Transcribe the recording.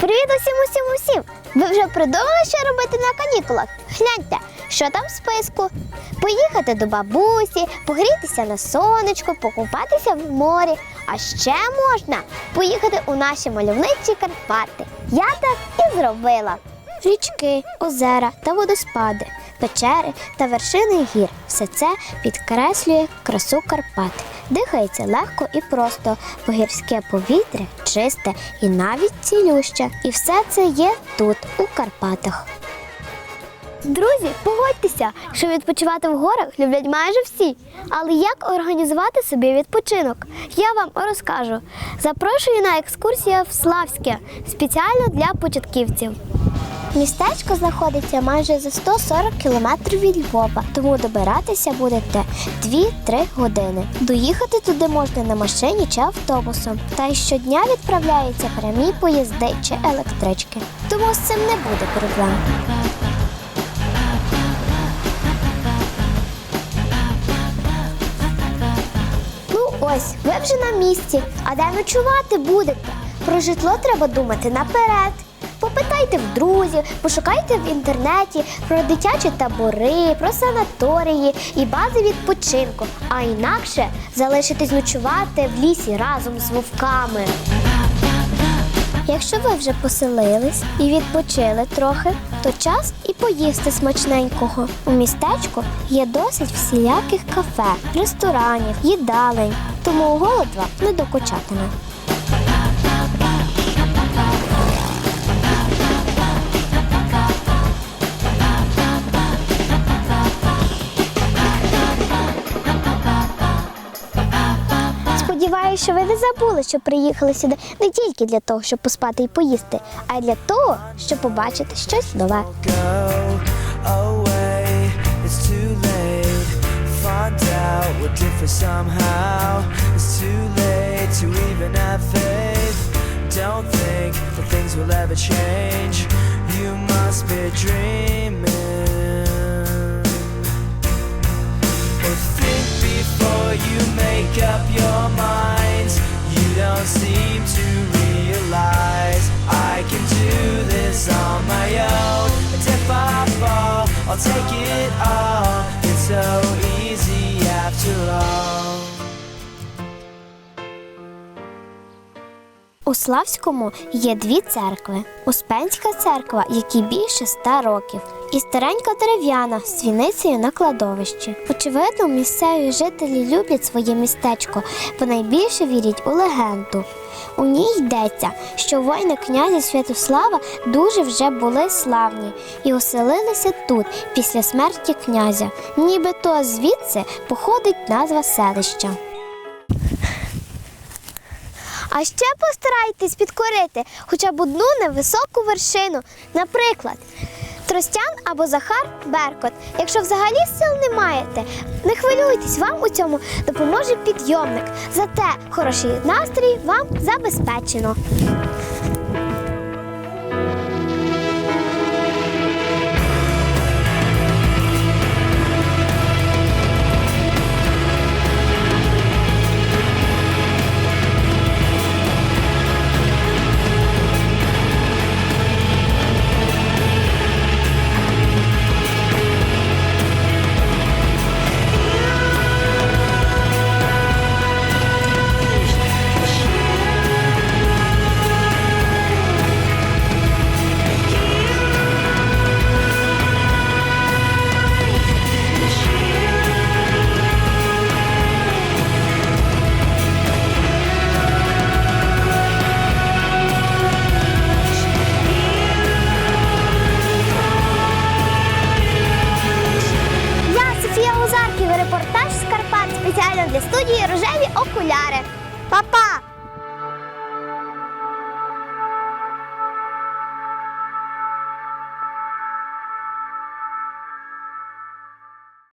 Привіт усім усім усім! Ви вже придумали, що робити на канікулах? Гляньте, що там в списку. Поїхати до бабусі, погрітися на сонечку, покупатися в морі. А ще можна поїхати у наші мальовничі Карпати. Я так і зробила. Річки, озера та водоспади, печери та вершини гір. Все це підкреслює красу Карпат. Дихається легко і просто, бо гірське повітря чисте і навіть цілюще. І все це є тут, у Карпатах. Друзі, погодьтеся, що відпочивати в горах люблять майже всі. Але як організувати собі відпочинок? Я вам розкажу. Запрошую на екскурсію в Славське спеціально для початківців. Містечко знаходиться майже за 140 кілометрів від Львова, тому добиратися будете 2-3 години. Доїхати туди можна на машині чи автобусом. Та й щодня відправляються прямі поїзди чи електрички. Тому з цим не буде проблем. Ну ось, ви вже на місці. А де ночувати будете? Про житло треба думати наперед. Попитайте в друзів, пошукайте в інтернеті про дитячі табори, про санаторії і бази відпочинку. А інакше залишитись ночувати в лісі разом з вовками. Якщо ви вже поселились і відпочили трохи, то час і поїсти смачненького. У містечку є досить всіляких кафе, ресторанів, їдалень, тому голод вам не докучатиме. Сподіваюся, що ви не забули, що приїхали сюди не тільки для того, щоб поспати і поїсти, а й для того, щоб побачити щось нове. before you make up your mind. I'll take it all. У Славському є дві церкви: Успенська церква, якій більше ста років, і старенька дерев'яна з свіницею на кладовищі. Очевидно, місцеві жителі люблять своє містечко, бо найбільше вірять у легенду. У ній йдеться, що воїни князя Святослава дуже вже були славні і оселилися тут після смерті князя. Нібито звідси походить назва селища. А ще постарайтесь підкорити хоча б одну невисоку вершину. Наприклад, Тростян або Захар Беркот. Якщо взагалі сил не маєте, не хвилюйтесь, вам у цьому допоможе підйомник. Зате хороший настрій вам забезпечено. Oculare. Papà,